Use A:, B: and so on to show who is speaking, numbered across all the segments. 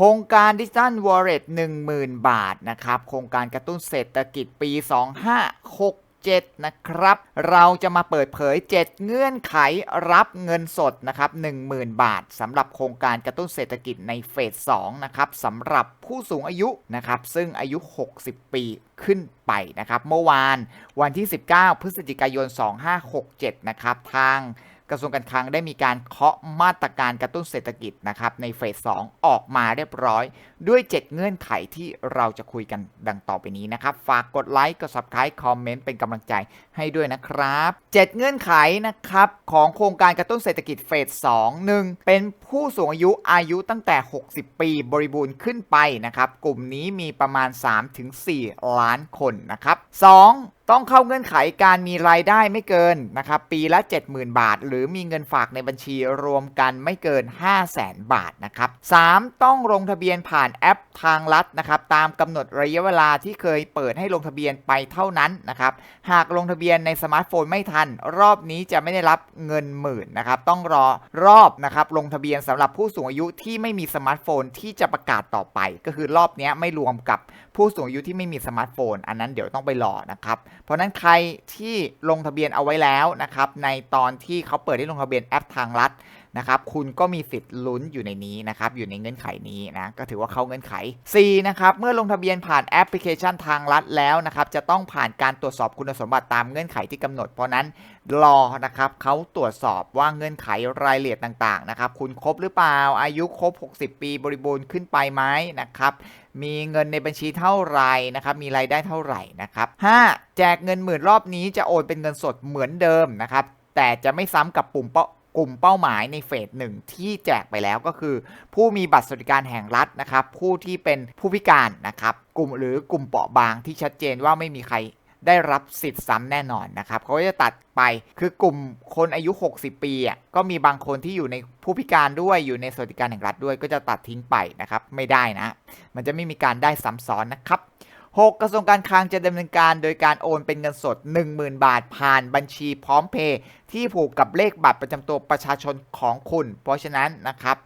A: โครงการดิจิทัลวอลเล็ต10,000บาทนะครับ โครงการกระตุ้นเศรษฐกิจปี 2567 นะครับ เราจะมาเปิดเผย 7 เงื่อนไขรับเงินสดนะครับ10,000 บาทสำหรับโครงการกระตุ้นเศรษฐกิจในเฟส2นะครับสำหรับผู้สูงอายุนะครับ ซึ่งอายุ 60 ปีขึ้นไปนะครับ เมื่อวานวันที่ 19 พฤศจิกายน 2567 นะครับทาง กระทรวงการคลังได้มีการเคาะมาตรการกระตุ้นเศรษฐกิจนะครับในเฟส 2 ออกมาเรียบร้อย ด้วย 7 เงื่อนไขที่เราจะคุยกันดังต่อไปนี้นะครับ ฝากกดไลค์กด subscribe คอมเมนต์เป็นกำลังใจให้ด้วยนะครับ 7 เงื่อนไขนะครับของโครงการกระตุ้นเศรษฐกิจเฟส 2 1 เป็นผู้สูงอายุอายุตั้งแต่ 60 ปีบริบูรณ์ขึ้นไปนะครับกลุ่มนี้มีประมาณ 3-4 ล้านคนนะครับ 2 ต้องเข้าเงื่อนไขการมีรายได้ไม่เกินนะครับปีละ 70,000 บาท หรือมีเงินฝากในบัญชีรวมกันไม่เกิน 5 0 0แสนบาทนะครับ 3. ต้องลงทะเบียนผ่านแอปทางลัดนะครับตามกำหนดระยะเวลาที่เคยเปิดให้ลงทะเบียนไปเท่านั้นนะครับหากลงทะเบียนในสมาร์ทโฟนไม่ทัน รอบนี้จะไม่ได้รับเงินหมื่นนะครับต้องรอรอบนะครับลงทะเบียนสำหรับผู้สูงอายุที่ไม่มีสมาร์ทโฟนที่จะประกาศต่อไป ก็คือรอบนี้ไม่รวมกับผู้สูงอายุที่ไม่มีสมาร์ทโฟน อันนั้นเดี๋ยวต้องไปรอนะครับเพราะนั้นใครที่ลงทะเบียนเอาไว้แล้วนะครับในตอนที่เขาเปิดให้ลงทะเบียนแอปทางลัด นะครับคุณก็มีสิทธิ์ลุ้นอยู่ในนี้นะครับอยู่ในเงื่อนไขนี้นะก็ถือว่าเข้าเงื่อนไข 4. นะครับ เมื่อลงทะเบียนผ่านแอปพลิเคชันทางลัดแล้วนะครับจะต้องผ่านการตรวจสอบคุณสมบัติตามเงื่อนไขที่กำหนด เพราะนั้นรอนะครับเขาตรวจสอบว่าเงื่อนไขรายละเอียดต่างๆนะครับคุณครบหรือเปล่าอายุครบ 60 ปีบริบูรณ์ขึ้นไปไหมนะครับมีเงินในบัญชีเท่าไหร่นะครับ มีรายได้เท่าไหร่นะครับ 5. แจกเงินหมื่นรอบนี้จะโอนเป็นเงินสดเหมือนเดิมนะครับ แต่จะไม่ซ้ำกับปุ่มเป้า กลุ่มเป้าหมายในเฟสหนึ่งที่แจกไปแล้วก็คือ ผู้มีบัตรสวัสดิการแห่งรัฐนะครับ ผู้ที่เป็นผู้พิการนะครับ กลุ่มหรือกลุ่มเปราะบางที่ชัดเจนว่าไม่มีใครได้รับสิทธิ์ซ้ำแน่นอนนะครับเขาจะตัดไปคือกลุ่มคนอายุ 60 ปีอะก็มีบางคนที่อยู่ในผู้พิการด้วยอยู่ในสวัสดิการแห่งรัฐด้วย ก็จะตัดทิ้งไปนะครับ ไม่ได้นะ มันจะไม่มีการได้ซ้ำซ้อนนะครับ 6. กระทรวงการคลังจะดำเนินการโดยการโอนเป็นเงินสด 10,000 บาทผ่านบัญชีพร้อมเพย์ที่ผูกกับเลขบัตรประจำตัวประชาชนของคุณ เพราะฉะนั้นนะครับ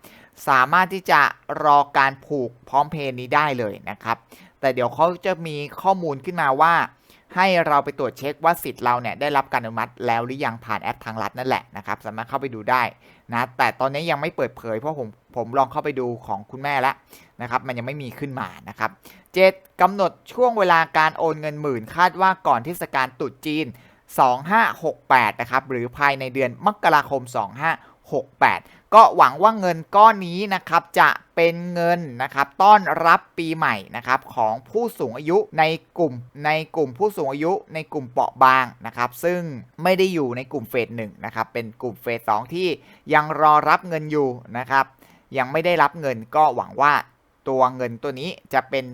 A: สามารถที่จะรอการผูกพร้อมเพย์นี้ได้เลยนะครับ แต่เดี๋ยวเขาจะมีข้อมูลขึ้นมาว่า ให้เราไปตรวจเช็คว่าสิทธิ์เราเนี่ยได้รับการอนุมัติแล้วหรือยังผ่านแอปทางรัฐนั่นแหละนะครับ สามารถเข้าไปดูได้ นะแต่ตอนนี้ยังไม่เปิดเผยเพราะผมผมลองเข้าไปดูของคุณแม่แล้วนะครับมันยังไม่มีขึ้นมานะครับ 7. กำหนดช่วงเวลาการโอนเงินหมื่นคาดว่าก่อนเทศกาลตรุษจีน 2568 นะครับหรือภายในเดือนมกราคม 68 ก็หวังว่าเงินก้อนนี้นะครับจะเป็นเงินนะครับต้อนรับปีใหม่นะครับของผู้สูงอายุในกลุ่มในกลุ่มผู้สูงอายุในกลุ่มเปราะบางนะครับซึ่งไม่ได้อยู่ในกลุ่มเฟสหนึ่งนะครับเป็นกลุ่มเฟสสองที่ยังรอรับเงินอยู่นะครับยังไม่ได้รับเงินก็หวังว่าตัวเงินตัวนี้จะเป็น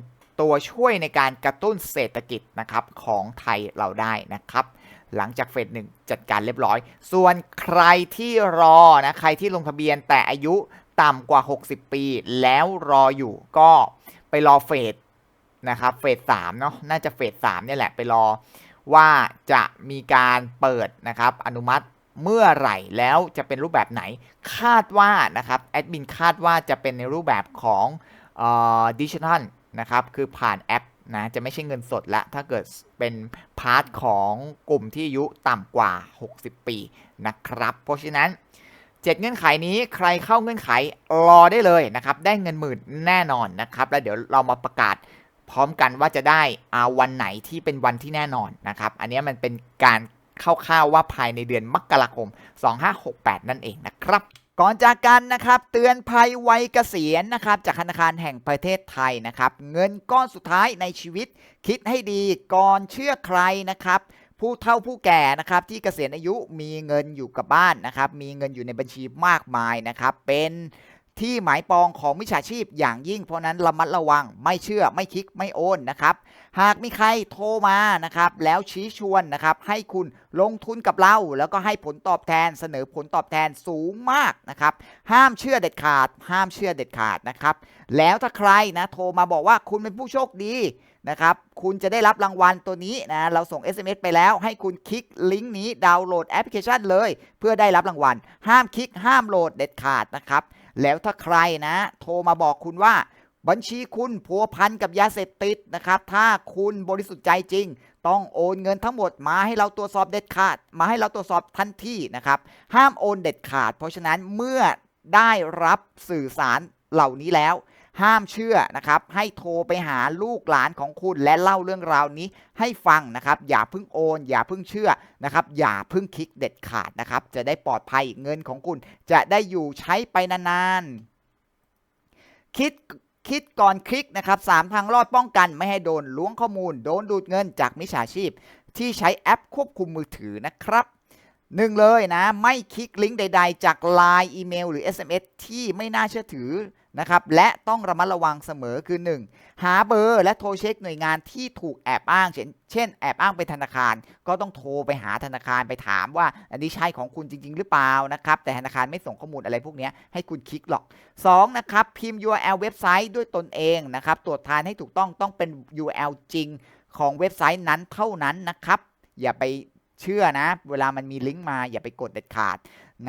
A: ตัวช่วยในการกระตุ้นเศรษฐกิจนะครับของไทยเราได้นะครับ หลังจากเฟสหนึ่งจัดการเรียบร้อย ส่วนใครที่รอนะใครที่ลงทะเบียนแต่อายุต่ำกว่า 60 ปี แล้วรออยู่ก็ไปรอเฟสนะครับเฟสสามเนาะน่าจะเฟสสามเนี่ยแหละไปรอว่าจะมีการเปิดนะครับอนุมัติเมื่อไหร่แล้วจะเป็นรูปแบบไหนคาดว่านะครับแอดมินคาดว่าจะเป็นในรูปแบบของดิจิทัลนะครับคือผ่านแอป นะจะไม่ใช่เงินสดละ ถ้าเกิดเป็นพาร์ทของกลุ่มที่อายุต่ำกว่า 60 ปีนะครับ เพราะฉะนั้น 7 เงื่อนไขนี้ใครเข้าเงื่อนไขรอได้เลยนะครับ ได้เงินหมื่นแน่นอนนะครับ แล้วเดี๋ยวเรามาประกาศพร้อมกันว่าจะได้อาวันไหนที่เป็นวันที่แน่นอนนะครับ อันนี้มันเป็นการคร่าวๆว่าภายในเดือนมกราคม 2568 นั่นเองนะครับ ก่อนจากกันนะครับเตือนภัยวัยเกษียณนะครับจากธนาคารแห่งประเทศไทยนะครับ เงินก้อนสุดท้ายในชีวิต คิดให้ดีก่อนเชื่อใครนะครับผู้เฒ่าผู้แก่นะครับที่เกษียณอายุมีเงินอยู่กับบ้านนะครับมีเงินอยู่ในบัญชีมากมายนะครับเป็น ที่หมายปองของมิจฉาชีพอย่างยิ่ง เพราะนั้นระมัดระวังไม่เชื่อไม่คลิกไม่โอนนะครับ หากมีใครโทรมานะครับแล้วชี้ชวนนะครับให้คุณลงทุนกับเรา แล้วก็ให้ผลตอบแทนเสนอผลตอบแทนสูงมากนะครับ ห้ามเชื่อเด็ดขาด ห้ามเชื่อเด็ดขาดนะครับ แล้วถ้าใครนะโทรมาบอกว่าคุณเป็นผู้โชคดีนะครับ คุณจะได้รับรางวัลตัวนี้นะ เราส่ง SMS ไปแล้วให้คุณคลิกลิงก์นี้ดาวน์โหลดแอปพลิเคชันเลย เพื่อได้รับรางวัล ห้ามคลิกห้ามโหลดเด็ดขาดนะครับ แล้วถ้าใครนะ โทรมาบอกคุณว่า บัญชีคุณผัวพันกับยาเสพติดนะครับ ถ้าคุณบริสุทธิ์ใจจริง ต้องโอนเงินทั้งหมดมาให้เราตรวจสอบเด็ดขาด มาให้เราตรวจสอบทันทีนะครับ ห้ามโอนเด็ดขาด เพราะฉะนั้นเมื่อได้รับสื่อสารเหล่านี้แล้ว ห้ามเชื่อนะครับให้โทรไปหาลูกหลานของคุณและเล่าเรื่องราวนี้ให้ฟังนะครับ อย่าเพิ่งโอน อย่าเพิ่งเชื่อนะครับ อย่าเพิ่งคลิกเด็ดขาดนะครับ จะได้ปลอดภัยเงินของคุณ จะได้อยู่ใช้ไปนานๆ คิดคิดก่อนคลิกนะครับสามทางรอดป้องกันไม่ให้โดนล้วงข้อมูล โดนดูดเงินจากมิจฉาชีพ ที่ใช้แอปควบคุมมือถือนะครับหนึ่งเลยนะ ไม่คลิกลิงก์ใด ๆ จาก Line อีเมลหรือ SMS ที่ไม่น่าเชื่อถือนะครับและต้องระมัดระวังเสมอคือ 1. หาเบอร์และโทรเช็คหน่วยงานที่ถูกแอบอ้าง เช่นเช่นแอบอ้างเป็นธนาคาร ก็ต้องโทรไปหาธนาคารไปถามว่า อันนี้ใช่ของคุณจริง ๆ หรือเปล่านะครับแต่ธนาคารไม่ส่งข้อมูลอะไรพวกนี้ให้คุณคลิกหรอก 2. นะครับ พิมพ์ URL เว็บไซต์ด้วยตนเองนะครับตรวจทานให้ถูกต้องต้องเป็น URL จริงของเว็บไซต์นั้นเท่านั้นนะครับอย่าไป เชื่อนะ เวลามันมีลิงก์มาอย่าไปกดเด็ดขาด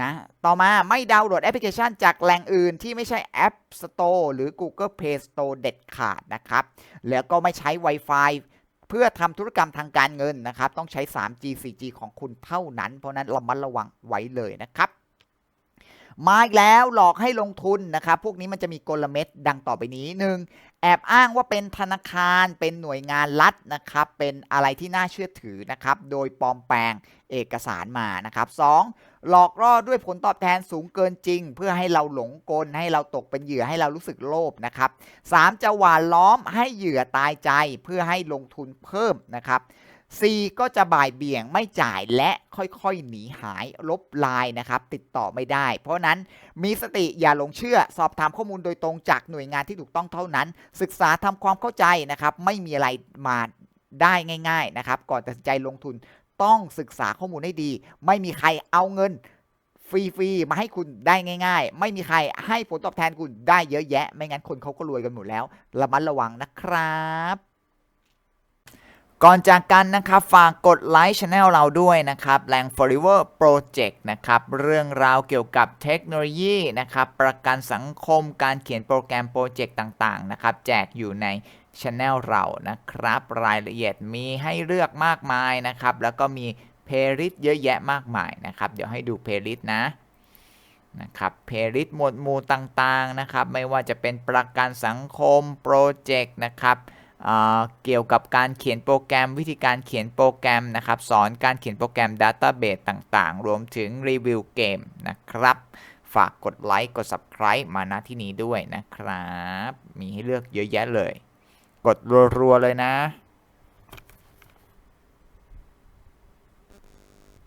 A: นะต่อมาไม่ดาวน์โหลดแอปพลิเคชันจากแหล่งอื่นที่ไม่ใช่ App Store หรือ Google Play Store เด็ดขาดนะครับ แล้วก็ไม่ใช้ Wi-Fi เพื่อทำธุรกรรมทางการเงินนะครับ ต้องใช้ 3G 4G ของคุณเท่านั้น เพราะนั้นระมัดระวังไว้เลยนะครับมาอีกแล้วหลอกให้ลงทุนนะครับ พวกนี้มันจะมีกลเม็ดดังต่อไปนี้หนึ่ง แอบอ้างว่าเป็นธนาคารเป็นหน่วยงานรัฐนะครับ เป็นอะไรที่น่าเชื่อถือนะครับ โดยปลอมแปลงเอกสารมานะครับ 2. หลอกล่อด้วยผลตอบแทนสูงเกินจริง เพื่อให้เราหลงกล ให้เราตกเป็นเหยื่อให้เรารู้สึกโลภนะครับ 3. จะหวานล้อมให้เหยื่อตายใจเพื่อให้ลงทุนเพิ่มนะครับ C ก็จะบ่ายเบี่ยงไม่จ่ายและค่อยๆ หนีหายลบลน์นะครับ ติดต่อไม่ได้ เพราะนั้นมีสติอย่าหลงเชื่อ สอบถามข้อมูลโดยตรงจากหน่วยงานที่ถูกต้องเท่านั้น ศึกษาทำความเข้าใจนะครับ ไม่มีอะไรมาได้ง่าย ๆนะครับ ก่อนตัดสินใจลงทุนต้องศึกษาข้อมูลให้ดี ไม่มีใครเอาเงินฟรีๆมาให้คุณได้ง่าย ๆ ไม่มีใครให้ผลตอบแทนคุณได้เยอะแยะ ไม่งั้นคนเขาก็รวยกันหมดแล้ว ระมัดระวังนะครับ ก่อนจากกันนะครับฝากกดไลค์ช anel เราด้วยนะครับแรง Forever Project นะครับเรื่องราวเกี่ยวกับเทคโนโลยีนะครับประกันสังคมการเขียนโปรแกรมโปรเจกต์ต่างๆนะครับแจกอยู่ในช anel เรานะครับรายละเอียดมีให้เลือกมากมายนะครับแล้วก็มีเพลย์ลิสต์เยอะแยะมากมายนะครับเดี๋ยวให้ดูเพลย์ลิสต์นะนะครับเพลย์ลิสต์หมวดหมู่ต่างๆนะครับไม่ว่าจะเป็นประกันสังคมโปรเจกต์นะครับ เกี่ยวกับการเขียนโปรแกรมวิธีการเขียนโปรแกรมนะครับ สอนการเขียนโปรแกรม Database ต่างๆ รวมถึงรีวิวเกมนะครับ ฝากกดไลค์กด Subscribe มาณที่นี้ด้วยนะครับ มีให้เลือกเยอะแยะเลย กดรัวๆเลยนะ